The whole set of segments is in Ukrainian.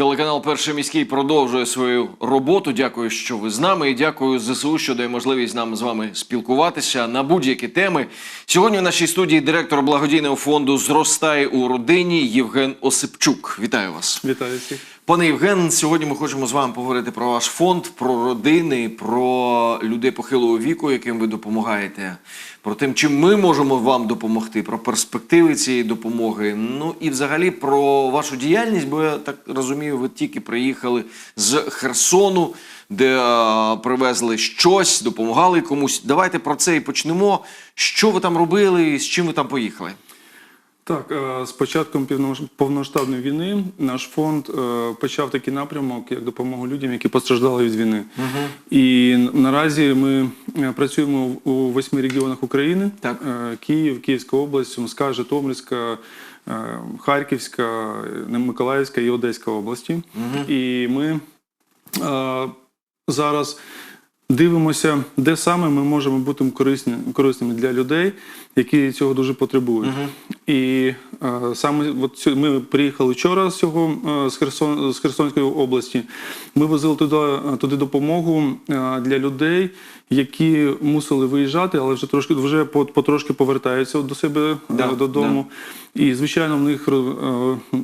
Телеканал Перший міський продовжує свою роботу. Дякую, що ви з нами. І дякую ЗСУ, що дає можливість нам з вами спілкуватися на будь-які теми. Сьогодні в нашій студії директор благодійного фонду Зростає у родині Євген Осипчук. Вітаю вас. Вітаю всіх. Пане Євген, сьогодні ми хочемо з вами поговорити про ваш фонд, про родини, про людей похилого віку, яким ви допомагаєте, про те, чим ми можемо вам допомогти, про перспективи цієї допомоги. Ну і взагалі про вашу діяльність, бо я так розумію, ви тільки приїхали з Херсону, де а, привезли щось, допомагали комусь. Давайте про це і почнемо. Що ви там робили з чим ви там поїхали? Так, е, з початком повномасштабної війни наш фонд е, почав такий напрямок як допомогу людям, які постраждали від війни. І наразі ми е, працюємо у восьми регіонах України: Так. Київ, Київська область, Сумська, Житомирська, Харківська, Миколаївська і Одеська області. І ми зараз дивимося, де саме ми можемо бути корисні, корисними для людей, які цього дуже потребують. І е, саме от ми приїхали вчора з цього е, з, Херсон, з Херсонської області. Ми возили туди, е, туди допомогу е, для людей, які мусили виїжджати, але вже трошки вже потрошки повертаються до себе е, Да, додому. І звичайно, в них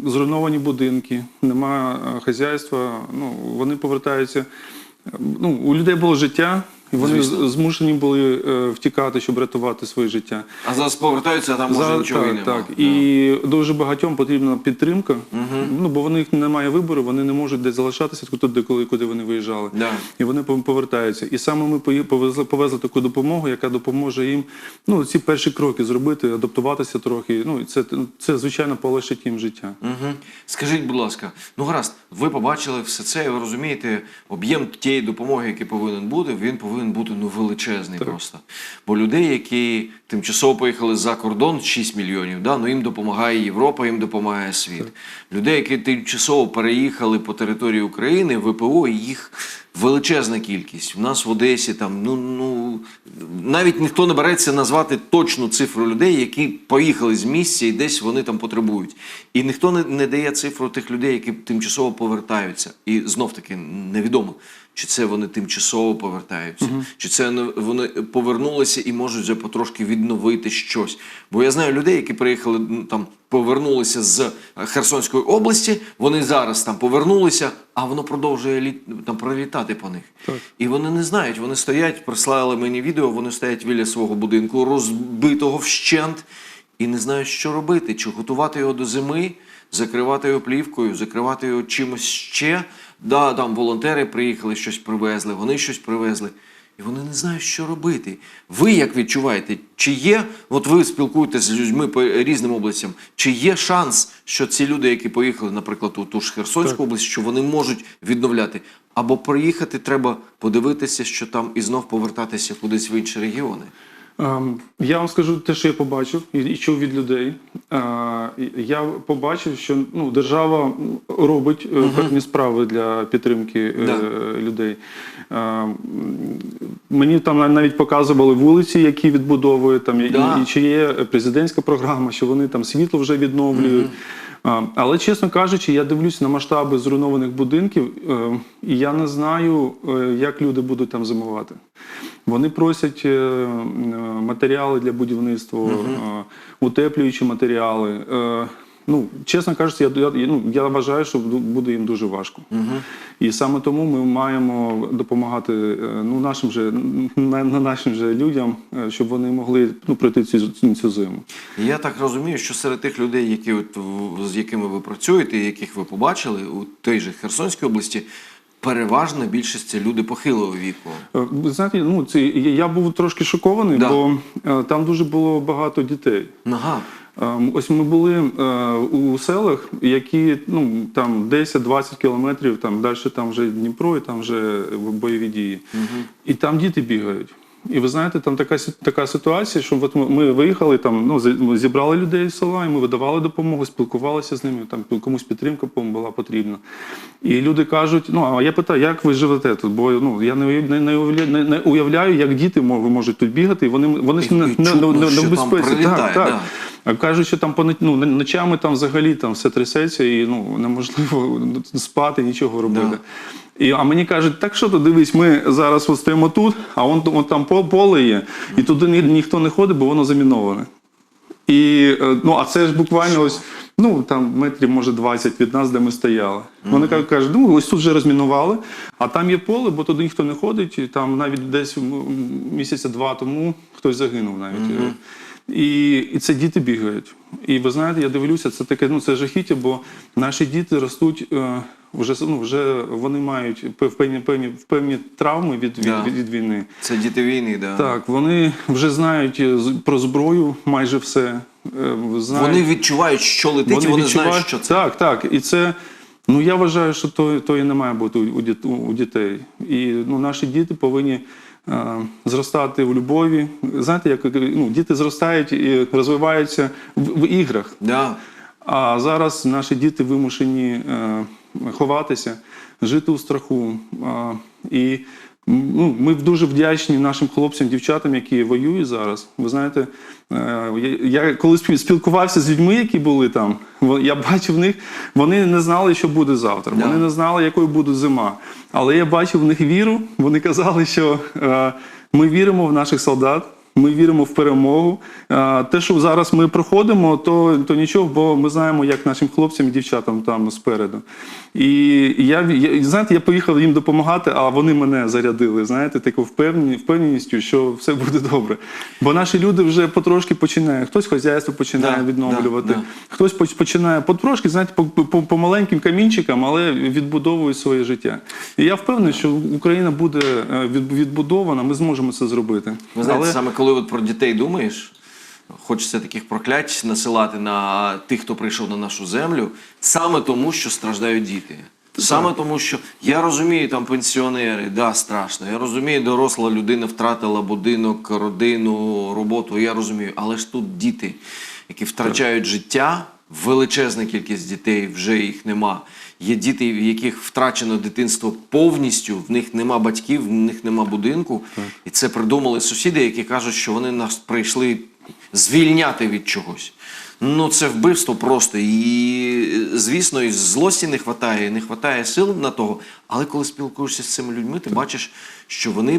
зруйновані будинки, немає хазяйства. Ну вони повертаються. Ну, у людей було життя, і вони Звісно. змушені були е, втікати, щоб рятувати своє життя. А зараз повертаються, а там може Зараз- нічого і так, нема. так. І дуже багатьом потрібна підтримка. Ну бо в них немає вибору, вони не можуть десь залишатися туди, коли куди вони виїжджали. Да. І вони пов- повертаються. І саме ми пої- повезли, повезли таку допомогу, яка допоможе їм ну, ці перші кроки зробити, адаптуватися трохи. Ну і це, це звичайно полегшить їм життя. Угу. Скажіть, будь ласка, ну гаразд, ви побачили все це, і ви розумієте, об'єм тієї допомоги, який повинен бути, він повинен бути ну величезний просто. Бо людей, які тимчасово поїхали за кордон, 6 мільйонів, да, ну їм допомагає Європа, їм допомагає світ. Людей, які тимчасово переїхали по території України, ВПО, їх величезна кількість. У нас в Одесі там, ну, ну навіть ніхто не береться назвати точну цифру людей, які поїхали з місця і десь вони там потребують. І ніхто не, не дає цифру тих людей, які тимчасово повертаються. І знов таки невідомо, чи це вони тимчасово повертаються, чи це вони повернулися і можуть вже потрошки відновити щось. Бо я знаю людей, які приїхали ну, там. Повернулися з е, Херсонської області, вони зараз там повернулися, а воно продовжує літ, там пролітати по них. Так. І вони не знають, вони стоять, прислали мені відео, вони стоять біля свого будинку, розбитого вщент, і не знають, що робити, чи готувати його до зими, закривати його плівкою, закривати його чимось ще. Да, там волонтери приїхали, щось привезли, вони щось привезли. І вони не знають, що робити. Ви як відчуваєте, чи є, от ви спілкуєтеся з людьми по різним областям, чи є шанс, що ці люди, які поїхали, наприклад, у ту ж Херсонську область, що вони можуть відновляти? Або приїхати треба подивитися, що там і знов повертатися кудись в інші регіони. Ем, Я вам скажу те, що я побачив і, і чув від людей. Е, Я побачив, що ну, держава робить е, певні справи для підтримки е, Да. людей. Мені там навіть показували вулиці, які відбудовують, там, і- Да. і, чи є президентська програма, що вони там світло вже відновлюють. Але, чесно кажучи, я дивлюся на масштаби зруйнованих будинків, е, і я не знаю, е, як люди будуть там зимувати. Вони просять е, матеріали для будівництва, утеплюючі матеріали. Ну, чесно кажучи, я, я, ну, я вважаю, що буде їм дуже важко. І саме тому ми маємо допомагати е, ну, нашим же, на, на нашим же людям, е, щоб вони могли ну, пройти цю, цю зиму. Я так розумію, що серед тих людей, які от, з якими ви працюєте, яких ви побачили у той же Херсонській області, переважна більшість це люди похилого віку. Е, Ви знаєте, ну це я був трошки шокований, Да. бо там дуже було багато дітей. Ага. Е, Ось ми були е, у селах, які ну там 10-20 кілометрів, там далі там вже Дніпро, і там вже бойові дії. І там діти бігають. І ви знаєте, там така така ситуація, що от ми, виїхали там, ну зібрали людей з села, і ми видавали допомогу, спілкувалися з ними. Там комусь підтримка була потрібна. І люди кажуть: ну а я питаю, як ви живете тут? Бо ну я не не, не, уявляю, не, уявляю, як діти можуть тут бігати, і вони вони ж не, не, не, не в безпеці. Так, так. да. Кажуть, що там ну, ночами там взагалі там все трясеться і ну, неможливо спати, нічого робити. І, а мені кажуть, так що то дивись, ми зараз от стоїмо тут, а вон, вон там поле є, і туди ні, ніхто не ходить, бо воно заміноване. І, е, ну, а це ж буквально ось, ну, там метрів, може, 20 від нас, де ми стояли. Вони кажуть, кажуть, ну, ось тут вже розмінували, а там є поле, бо туди ніхто не ходить. І там навіть десь місяця два тому хтось загинув навіть. Е, І, і це діти бігають. І ви знаєте, я дивлюся, це таке, ну це жахіття, бо наші діти ростуть. Е, вже, ну, вже вони мають певні, певні, певні травми від, від, Да. від, від війни. Це діти війни, да. Так, вони вже знають е, про зброю майже все. Е, Знають, Вони відчувають, що летить, і вони відчувають- знають, що це. Так, так. І це, ну я вважаю, що то, то і не має бути у, у, у дітей. І ну, наші діти повинні зростати в любові. Знаєте, як ну, діти зростають і розвиваються в, в іграх. Yeah. А зараз наші діти вимушені е, ховатися, жити у страху. І ну, ми дуже вдячні нашим хлопцям, дівчатам, які воюють зараз. Ви знаєте, е, я, коли спіл- спілкувався з людьми, які були там, я бачив в них, вони не знали, що буде завтра. Вони не знали, якою буде зима. Але я бачив в них віру. Вони казали, що е, ми віримо в наших солдат. Ми віримо в перемогу. Те, що зараз ми проходимо, то, то нічого, бо ми знаємо, як нашим хлопцям і дівчатам там спереду. І я, я знаєте, я поїхав їм допомагати, а вони мене зарядили. Знаєте, впевнені, впевненістю, що все буде добре. Бо наші люди вже потрошки починають. Хтось хазяйство починає Да, відновлювати, да, да. хтось починає потрошки, знаєте, по, по, по маленьким камінчикам, але відбудовує своє життя. І я впевнений, що Україна буде е, відбудована, ми зможемо це зробити. Ви знаєте, Але- саме коли от про дітей думаєш, хочеться таких проклять насилати на тих, хто прийшов на нашу землю, саме тому, що страждають діти. Саме тому, що я розумію, там пенсіонери, да, страшно. Я розумію, доросла людина втратила будинок, родину, роботу. Я розумію, але ж тут діти, які втрачають життя, величезна кількість дітей, вже їх нема. Є діти, в яких втрачено дитинство повністю, в них нема батьків, в них нема будинку. І це придумали сусіди, які кажуть, що вони нас прийшли звільняти від чогось. Ну, це вбивство просто. І, звісно, і злості не вистачає, не вистачає сил на того. Але коли спілкуєшся з цими людьми, ти бачиш, що вони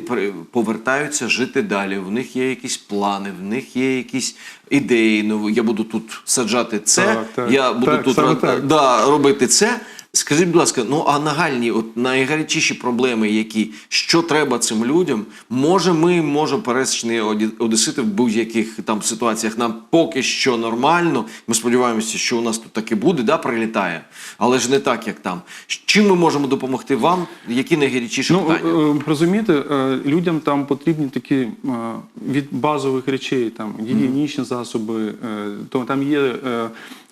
повертаються жити далі. В них є якісь плани, в них є якісь ідеї. Ну, я буду тут саджати це, Так, так. я буду Так, тут так. Да, робити це. Скажіть, будь ласка, ну а нагальні, от найгарячіші проблеми, які що треба цим людям? Може, ми, може, пересічні одесити в будь-яких там ситуаціях нам поки що нормально. Ми сподіваємося, що у нас тут таки буде, да, прилітає, але ж не так, як там. Чим ми можемо допомогти вам? Які найгарячіші Ну, питання? е, е, розумієте, е, людям там потрібні такі від базових речей, там гігієнічні засоби, то там є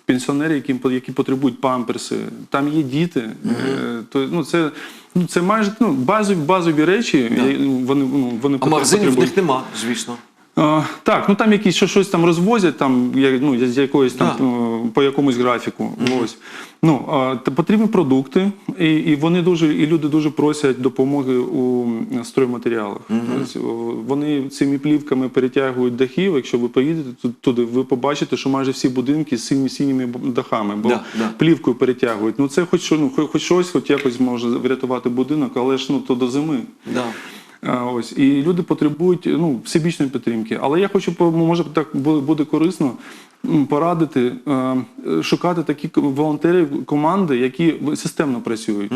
пенсіонери, які, які потребують памперси, там є діти. е, То, ну, це, ну, це майже ну, базові, базові речі, е, ну, вони, ну, вони а магазинів в них нема, звісно. А, так, ну там якісь що, щось там розвозять, там я- ну, з якоїсь там Да. е, по якомусь графіку. Ось. Ну, а, та потрібні продукти, і, і вони дуже, і люди дуже просять допомоги у м, стройматеріалах. Тобто, о, вони цими плівками перетягують дахів. Якщо ви поїдете ту- туди, ви побачите, що майже всі будинки з сині, синіми б- дахами, бо Да, да. плівкою перетягують. Ну це хоч що, ну, хоч, хоч щось, хоч якось може врятувати будинок, але ж ну то до зими. Да. А, Ось і люди потребують ну всебічної підтримки. Але я хочу по- може так бу- буде корисно порадити е, шукати такі волонтерів команди, які системно працюють.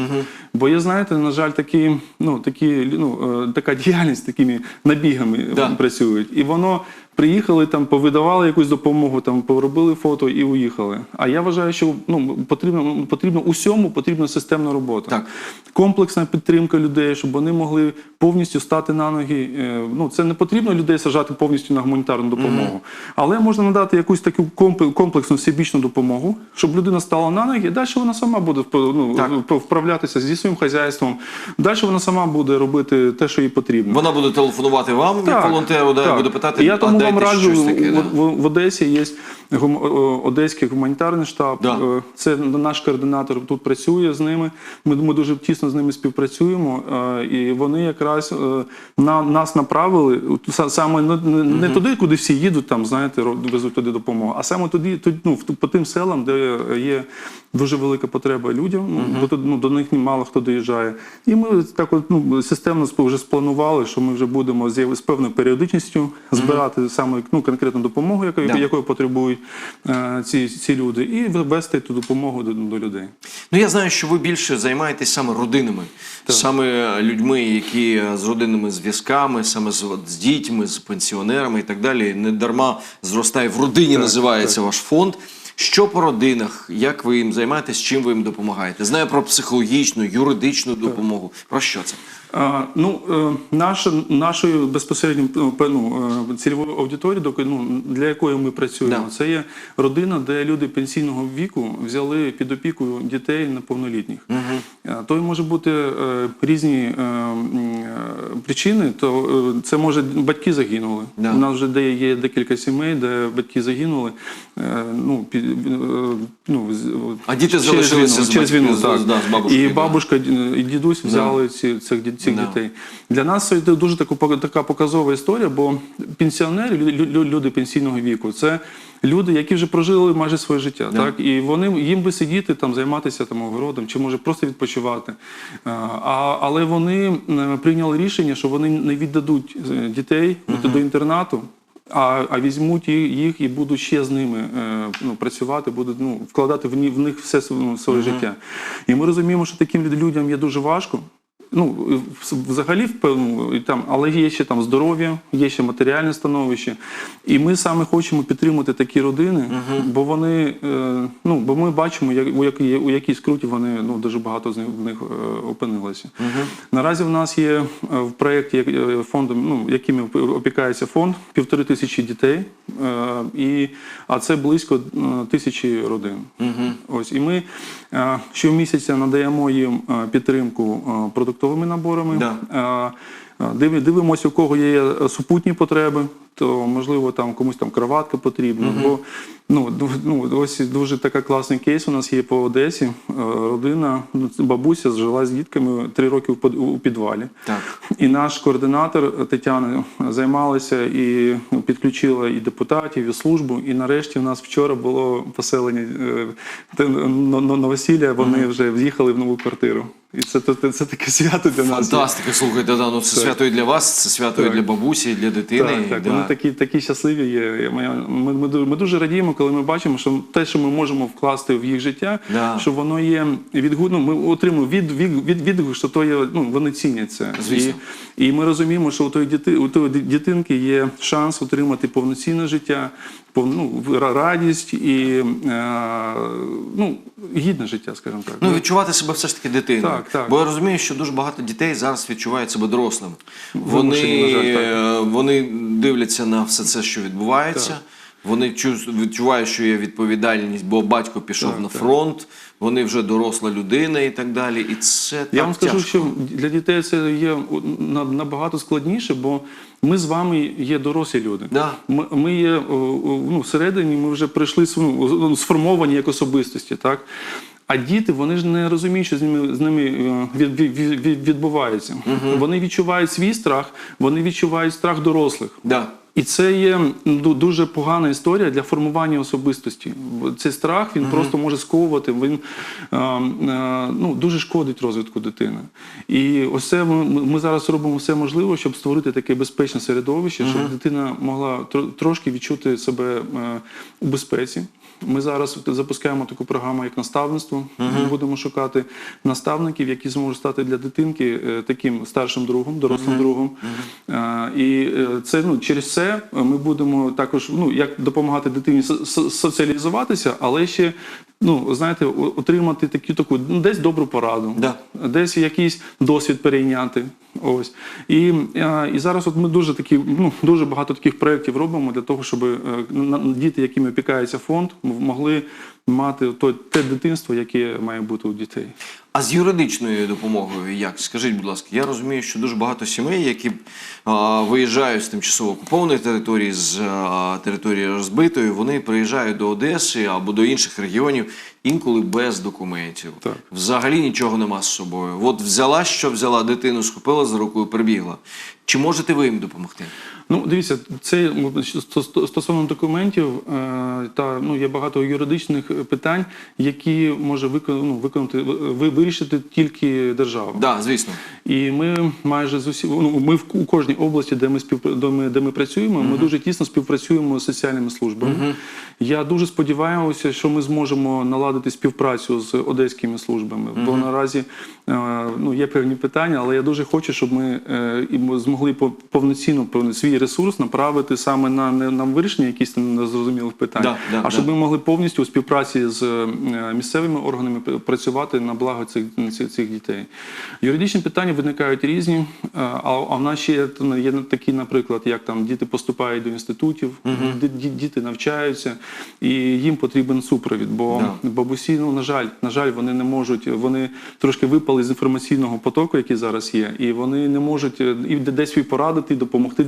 Бо є, знаєте, на жаль, такі, ну такі ну е, така діяльність такими набігами Да. працюють, і воно. Приїхали там, повидавали якусь допомогу, там поробили фото і уїхали. А я вважаю, що ну потрібно потрібно усьому потрібна системна робота Так. комплексна підтримка людей, щоб вони могли повністю стати на ноги. Е, Ну це не потрібно людей сажати повністю на гуманітарну допомогу, але можна надати якусь таку комп- комплексну всебічну допомогу, щоб людина стала на ноги. і Далі вона сама буде ну, вправлятися зі своїм хазяйством. Далі вона сама буде робити те, що їй потрібно. Вона буде телефонувати вам, як волонтеру, да, так. буде питати, я а тому вам раджу щось таке. в, да. в, в Одесі є гум, Одеський гуманітарний штаб. Да. Е, Це наш координатор тут працює з ними. Ми, ми дуже тісно з ними співпрацюємо. е, І вони якраз е, на нас направили саме не, не, не туди, куди всі їдуть, там знаєте, везуть туди допомогу. Допомога. А саме тоді, тоді ну, по тим селам, де є дуже велика потреба людям, ну, бо тут ну, до них мало хто доїжджає. І ми так от, ну, системно вже спланували, що ми вже будемо з, з певною періодичністю збирати саме ну, конкретну допомогу, яку, Да. якої потребують е, ці, ці люди, і вести ту допомогу до, до людей. Ну я знаю, що ви більше займаєтесь саме родинами, саме людьми, які е, з родинними зв'язками, саме з, з дітьми, з пенсіонерами і так далі. Не дарма зростає в родині, називається ваш фонд. Що по родинах? Як ви їм займаєтесь? Чим ви їм допомагаєте? Знаю про психологічну, юридичну допомогу. Про що це? Ну, е, наша, нашою безпосередньо ну, ну, е, цільовою аудиторією, ну, для якої ми працюємо, Да. це є родина, де люди пенсійного віку взяли під опіку дітей неповнолітніх. Е, То й може бути різні причини, то це може батьки загинули. Да. У нас вже де є декілька сімей, де батьки загинули. Ну, під, ну, А діти через залишилися війну, з через війну, з- так. да, з бабушкою, І да. бабушка і дідусь взяли ці, цих, ді- цих Да. дітей. Для нас це дуже таку, така показова історія, бо пенсіонери, лю- лю- люди пенсійного віку, це люди, які вже прожили майже своє життя. Так? І вони, їм би сидіти, там, займатися там, огородом, чи може просто відпочивати. А, а, але вони е, прийняли рішення, що вони не віддадуть е, дітей до інтернату. А, а візьмуть їх і будуть ще з ними е, ну, працювати, будуть ну, вкладати в, них все ну, своє життя. І ми розуміємо, що таким людям є дуже важко. Ну, взагалі, в певну, і там, але є ще там здоров'я, є ще матеріальне становище. І ми саме хочемо підтримати такі родини, бо вони, е, ну, бо ми бачимо, як, у, якій, у якій скруті вони ну, дуже багато з них, в них е, опинилися. Наразі в нас є е, в проєкті фондом, ну, якими опікається фонд, півтори тисячі дітей, і, а це близько тисячі родин. Ось, і ми щомісяця надаємо їм підтримку е, продуктовими наборами. Да. Е, е, диви- Дивимося, у кого є е, супутні потреби, то можливо там комусь там кроватка потрібна. Бо ну, ну, ось дуже така класний кейс у нас є по Одесі. Е, Родина, ну, бабуся жила з дітками три роки у підвалі. Так. І наш координатор Тетяна займалася і підключила і депутатів, і службу. І нарешті в нас вчора було поселення е, весілля. Вони вже в'їхали в нову квартиру. І це, це, це таке свято для нас. Фантастика, слухайте, да, ну це Так. свято і для вас, це свято і для бабусі, і для дитини. Так, так, да. Вони такі, такі щасливі є. Ми, ми, ми, дуже- ми радіємо, коли ми бачимо, що те, що ми можемо вкласти в їх життя, Да. що воно є відгодно. Ми отримуємо від, від, від, відгук, що то є, ну, вони ціняться. Звісно. І, і ми розуміємо, що у тої, діти, у тої дітинки є шанс отримати повноцінне життя, ну, ра- радість і е, ну, гідне життя, скажімо так. Ну, відчувати себе все ж таки дитиною. Так, так. Бо я розумію, що дуже багато дітей зараз відчувають себе дорослими. Вимушені, Вони, на жаль, так. е, вони дивляться на все це, що відбувається. Так. Вони відчувають, що є відповідальність, бо батько пішов Так, на так. фронт, вони вже доросла людина і так далі. І це Я так вам скажу, тяжко. що для дітей це є на- набагато складніше, бо ми з вами є дорослі люди. Да. Ми, ми є ну, всередині, ми вже прийшли ну, сформовані як особистості, так? А діти вони ж не розуміють, що з ними з ними е, від, від, від- від- відбувається. Вони відчувають свій страх, вони відчувають страх дорослих. Да. І це є дуже погана історія для формування особистості. Цей страх він просто може сковувати. Він е, е, ну, дуже шкодить розвитку дитини. І ось це ми, ми зараз робимо все можливе, щоб створити таке безпечне середовище, щоб дитина могла тро- трошки відчути себе е, у безпеці. Ми зараз запускаємо таку програму, як наставництво. Ми будемо шукати наставників, які зможуть стати для дитинки е, таким старшим другом, дорослим другом. Е, І е, це ну через це ми будемо також ну як допомагати дитині со- со- соціалізуватися, але ще ну знаєте, отримати таку таку ну, десь добру пораду, Да. десь якийсь досвід перейняти. Ось і, е, і зараз от ми дуже такі, ну дуже багато таких проєктів робимо для того, щоб е, діти, якими опікається фонд, могли мати то те дитинство, яке має бути у дітей. А з юридичною допомогою як? Скажіть, будь ласка, я розумію, що дуже багато сімей, які а, виїжджають з тимчасово окупованої території, з а, території розбитої, вони приїжджають до Одеси або до інших регіонів інколи без документів. Так. Взагалі нічого нема з собою. От взяла, що взяла дитину, схопила за руку і прибігла. Чи можете ви їм допомогти? Ну, дивіться, це стосовно документів, е, та ну є багато юридичних питань, які може виконати, ну, виконати вирішити тільки держава. Да, звісно. І ми майже з усі ну, ми в у кожній області, де ми спів де ми, де ми працюємо, ми дуже тісно співпрацюємо з соціальними службами. Я дуже сподіваюся, що ми зможемо наладити співпрацю з одеськими службами. Бо наразі е, ну є певні питання, але я дуже хочу, щоб ми е, і змогли по- повноцінно свій ресурс направити саме на не на вирішення там незрозумілих питань, Да, да, а да. щоб ми могли повністю у співпраці з е, місцевими органами працювати на благо цих, цих, цих дітей. Юридичні питання виникають різні, е, а, а в нас ще є, ну, є такі, наприклад, як там діти поступають до інститутів, ді- діти навчаються, і їм потрібен супровід. Бо Да. бабусі, ну на жаль, на жаль, вони не можуть, вони трошки випали з інформаційного потоку, який зараз є, і вони не можуть е, і десь порадити, допомогти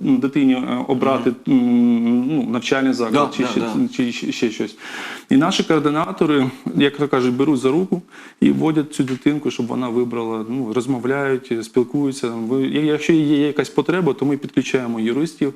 дитині е, обрати ну, навчальний заклад Да, чи, да, ще, да. чи ще- ще щось. І наші координатори, як то кажуть, беруть за руку і вводять цю дитинку, щоб вона вибрала, ну, розмовляють, спілкуються. Якщо є якась потреба, то ми підключаємо юристів,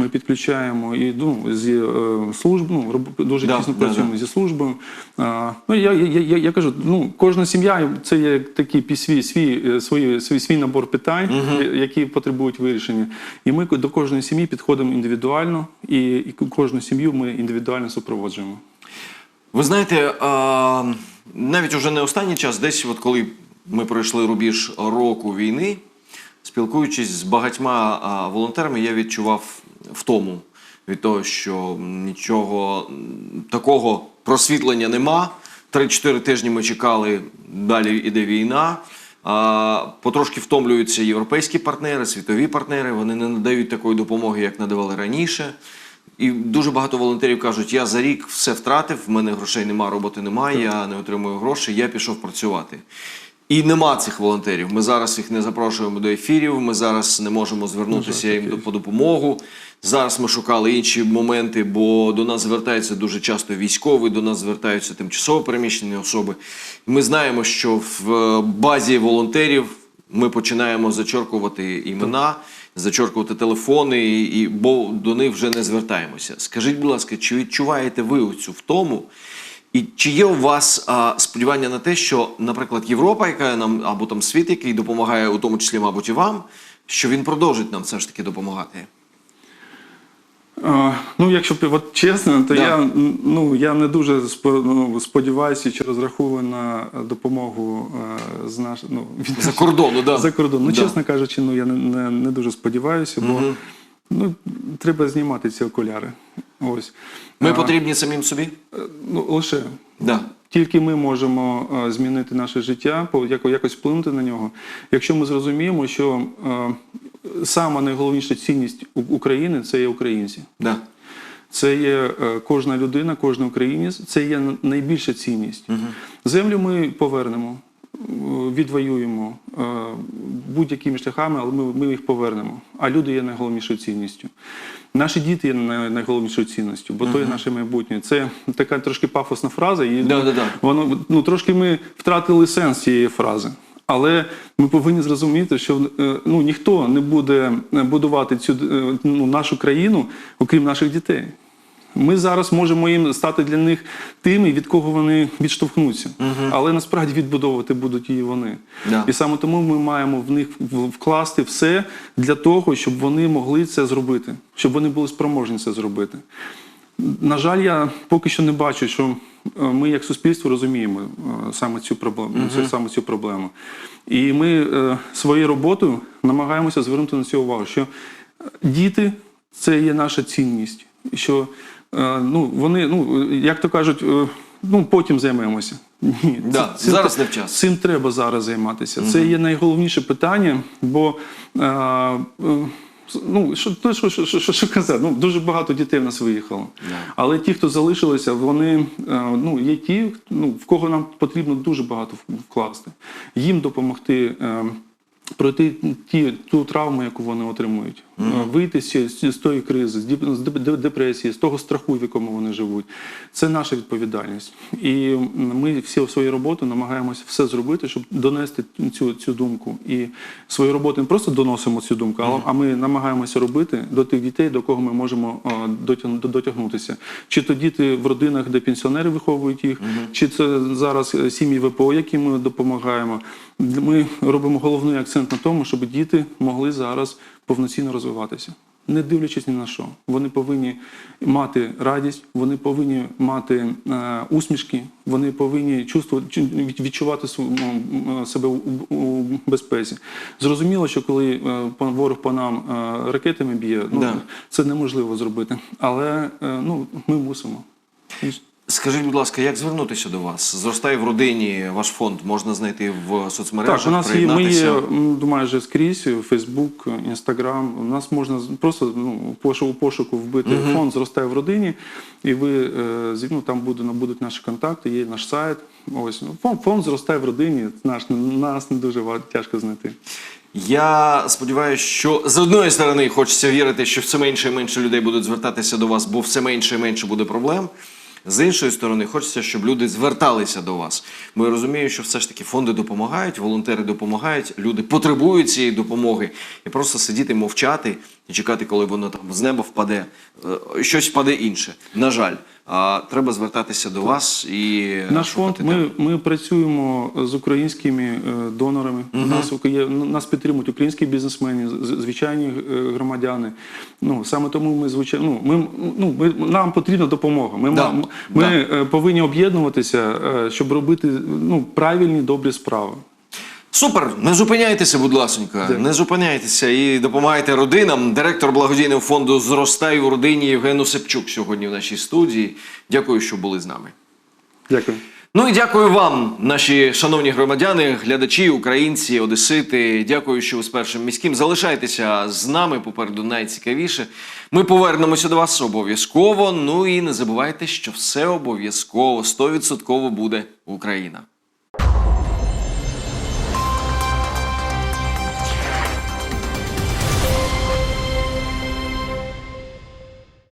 ми підключаємо і ну, зі е, служб, ну, дуже Да, тісно да, працюємо зі службою. А, ну, я, я, я, я кажу, ну, кожна сім'я це є такий свій, свій, е, свій, свій, свій набор питань, е, які потребують вирішення. І ми до кожної сім'ї підходимо індивідуально, і, кожну сім'ю ми індивідуально супроводжуємо. Ви знаєте, навіть уже не останній час, десь от коли ми пройшли рубіж року війни, спілкуючись з багатьма волонтерами, я відчував втому від того, що нічого такого просвітлення нема. Три-чотири тижні ми чекали, далі іде війна. Потрошки втомлюються європейські партнери, світові партнери. Вони не надають такої допомоги, як надавали раніше. І дуже багато волонтерів кажуть: я за рік все втратив, в мене грошей немає, роботи немає, я не отримую грошей, я пішов працювати. І нема цих волонтерів. Ми зараз їх не запрошуємо до ефірів. Ми зараз не можемо звернутися їм до- по допомогу. Зараз ми шукали інші моменти, бо до нас звертаються дуже часто військові, до нас звертаються тимчасово переміщені особи. Ми знаємо, що в е, базі волонтерів ми починаємо зачоркувати імена, зачоркувати телефони, і, і- бо до них вже не звертаємося. Скажіть, будь ласка, чи відчуваєте ви оцю втому? І чи є у вас а, сподівання на те, що, наприклад, Європа, яка нам або там світ, який допомагає, у тому числі, мабуть, і вам, що він продовжить нам все ж таки допомагати? Ну, якщо от чесно, то Да. я, ну, я не дуже спо- ну, сподіваюся чи розраховую на допомогу е, з наш, ну, від За кордону, да. за кордон. Ну, Да. чесно кажучи, ну я не, не, не дуже сподіваюся, бо ну, треба знімати ці окуляри. Ось. Ми А, потрібні самим собі? ну, лише. Да. Тільки ми можемо е, змінити наше життя, якось вплинути на нього. Якщо ми зрозуміємо, що е, сама найголовніша цінність України це є українці. Да. Це є е, кожна людина, кожен українець, це є найбільша цінність. Землю ми повернемо, е, відвоюємо е, будь-якими шляхами, але ми, ми їх повернемо. А люди є найголовнішою цінністю. Наші діти є най- найголовнішою цінністю, бо то є наше майбутнє. Це така трошки пафосна фраза, і Да, да, да. воно ну трошки ми втратили сенс цієї фрази. Але ми повинні зрозуміти, що е, ну ніхто не буде будувати цю е, ну, нашу країну, окрім наших дітей. Ми зараз можемо їм стати для них тими, від кого вони відштовхнуться. Але насправді відбудовувати будуть її вони. Да. І саме тому ми маємо в них вкласти все для того, щоб вони могли це зробити, щоб вони були спроможні це зробити. На жаль, я поки що не бачу, що е, ми як суспільство розуміємо е, саме цю проблему. Це саме цю проблему. І ми е, своєю роботою намагаємося звернути на це увагу, що діти це є наша цінність. Що ну, вони, ну, як то кажуть, е, ну, потім займемося. Ні, Да, це- зараз не вчас. Цим треба зараз займатися. Це є найголовніше питання, бо е, е, ну, що, то, що, що, що, що казати, ну, дуже багато дітей в нас виїхало. Але ті, хто залишилися, вони е, ну, є ті, ну, в кого нам потрібно дуже багато вкласти. Їм допомогти. е, пройти ті, ту травму, яку вони отримують, Е, вийти з, з, тої кризи, з, депресії, з того страху, в якому вони живуть. Це наша відповідальність. І ми всі в своїй роботі намагаємося все зробити, щоб донести цю, цю думку. І свою роботу не просто доносимо цю думку, а, а ми намагаємося робити до тих дітей, до кого ми можемо е, дотягнутися. Чи то діти в родинах, де пенсіонери виховують їх, чи це зараз е, сім'ї ВПО, яким ми допомагаємо. Ми робимо головний акцент на тому, щоб діти могли зараз повноцінно розвиватися. Не дивлячись ні на що, вони повинні мати радість, вони повинні мати е, усмішки, вони повинні чувствувати відчувати себе у, у безпеці. Зрозуміло, що коли е, ворог по нам е, ракетами б'є, ну Да. це неможливо зробити. Але е, ну ми мусимо. Скажіть, будь ласка, як звернутися до вас? Зростає в родині ваш фонд, можна знайти в соцмережах, Так, у нас є, ми є м, майже скрізь, Фейсбук, Інстаграм. У нас можна просто ну, у пошуку, вбити фонд зростає в родині, і ви е, ну, там буде, будуть наші контакти, є наш сайт. Ось ну, фонд, фонд зростає в родині. Наш нас не дуже тяжко знайти. Я сподіваюся, що з одної сторони хочеться вірити, що все менше і менше людей будуть звертатися до вас, бо все менше і менше буде проблем. З іншої сторони, хочеться, щоб люди зверталися до вас. Бо я розумію, що все ж таки фонди допомагають, волонтери допомагають, люди потребують цієї допомоги. І просто сидіти, мовчати і чекати, коли воно там з неба впаде, е, щось впаде інше. На жаль, треба звертатися до вас і Наш фонд, ми, ми працюємо з українськими е, донорами. У нас є, нас підтримують українські бізнесмени, звичайні е, громадяни. Ну саме тому ми звичайно. Ну, ми, ну, ми, нам потрібна допомога. Ми, Да, ми да. е, повинні об'єднуватися, е, щоб робити ну, правильні добрі справи. Супер, не зупиняйтеся, будь ласонька, не зупиняйтеся і допомагайте родинам. Директор благодійного фонду Зростай у родині Євген Осипчук сьогодні в нашій студії. Дякую, що були з нами. Дякую. Ну і дякую вам, наші шановні громадяни, глядачі, українці, одесити. Дякую, що ви з першим міським. Залишайтеся з нами попереду найцікавіше. Ми повернемося до вас обов'язково. Ну і не забувайте, що все обов'язково 100% буде Україна.